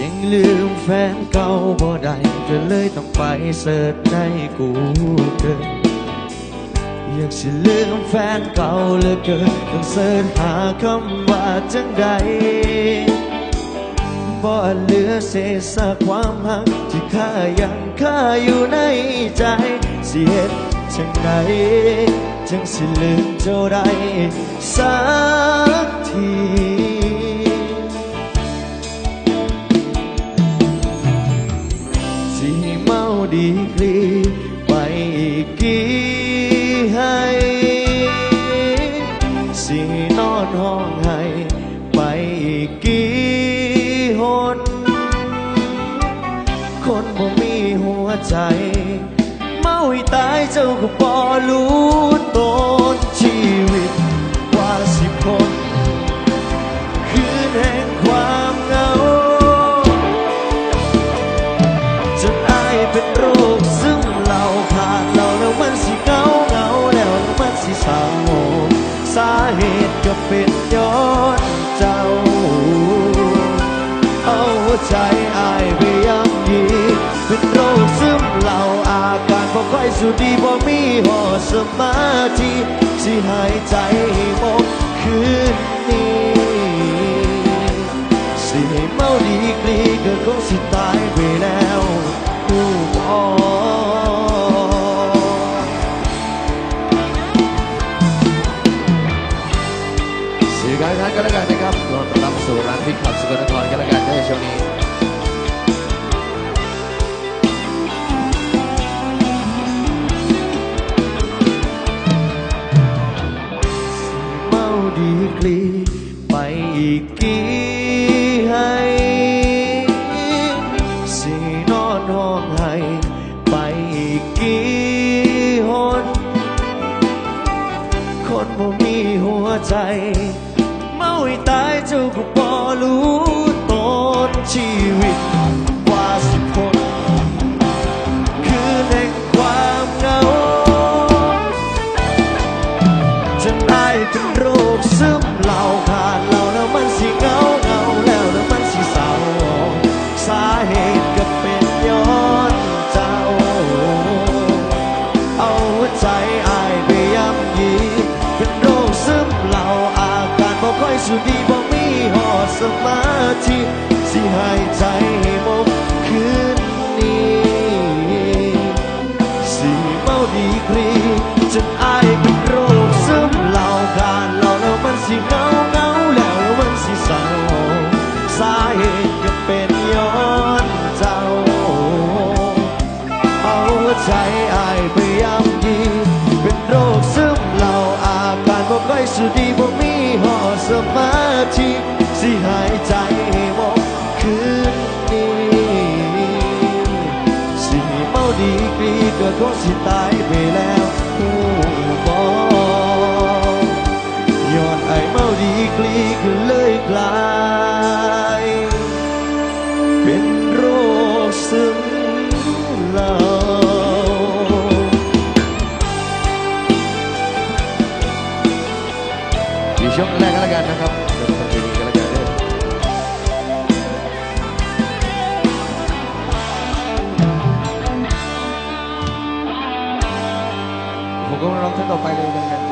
ยังลืมแฟนเก่าบ่ได้ก็เลยต้องไปเสิร์ชในกูเกิลอยากสิลืมแฟนเก่าเหลือเกินต้องเสิร์ชหาคำว่าจังใด บ่เหลือเศษซากความหักที่ข้ายังข้าอยู่ในใจสิเฮ็ดจังใดจังสิลืมเจ้าได้สักทีสิเมาดีกรีไปอีกกี่ให้สินอนห้องให้ คนบ่มีหัวใจ เมาให้ตายเจ้าก็บ่รู้ตนชีวิตกว่าสิบคนคืนแห่งความเหงาจนอายเป็นโรคซึมเหล่าขาดเหล่าแล้วมันสิเงาเหงาแล้วแล้วมันสิเศร้าสาเหตุก็เป็นย้อนเจ้า เอาหัวใจอาย สุดีบ่มีหอสมาธิสิหายใจให้หมดคืนนี้สิให้เมาดีกรีก็คงสิตายไปแล้วผู้บอสื่อการค้ากันแล้วกันนะครับรอต้อนรับสู่ร้านพิคับสกลนครกันแล้วกันในช่วงนี้ กกี่ให้สินอนห้องให้ไปอีกกี่หนคนบ่มีหัวใจ เมาให้ตายเจ้าก็บ่รู้ตนชี หัวใจอายไปย่ำยีเป็นโรคซึมเหล่าอาการบ่ค่อยสุดีบ่มีหอดสมาธิสิหายใจให้หมดคืนนี้สีเมาดีกรี สุดีบ่มีหอสมาธิสิหายใจให้หมดคืนนี้สิเมาดีกรีก็คงสิตาย อยู่ช่วงแรกก็แล้วกันนะครับเดี๋ยวฟังดีๆก็แล้วกันเด้อผมก็ร้องท่านต่อไปเลยแล้วกันครับ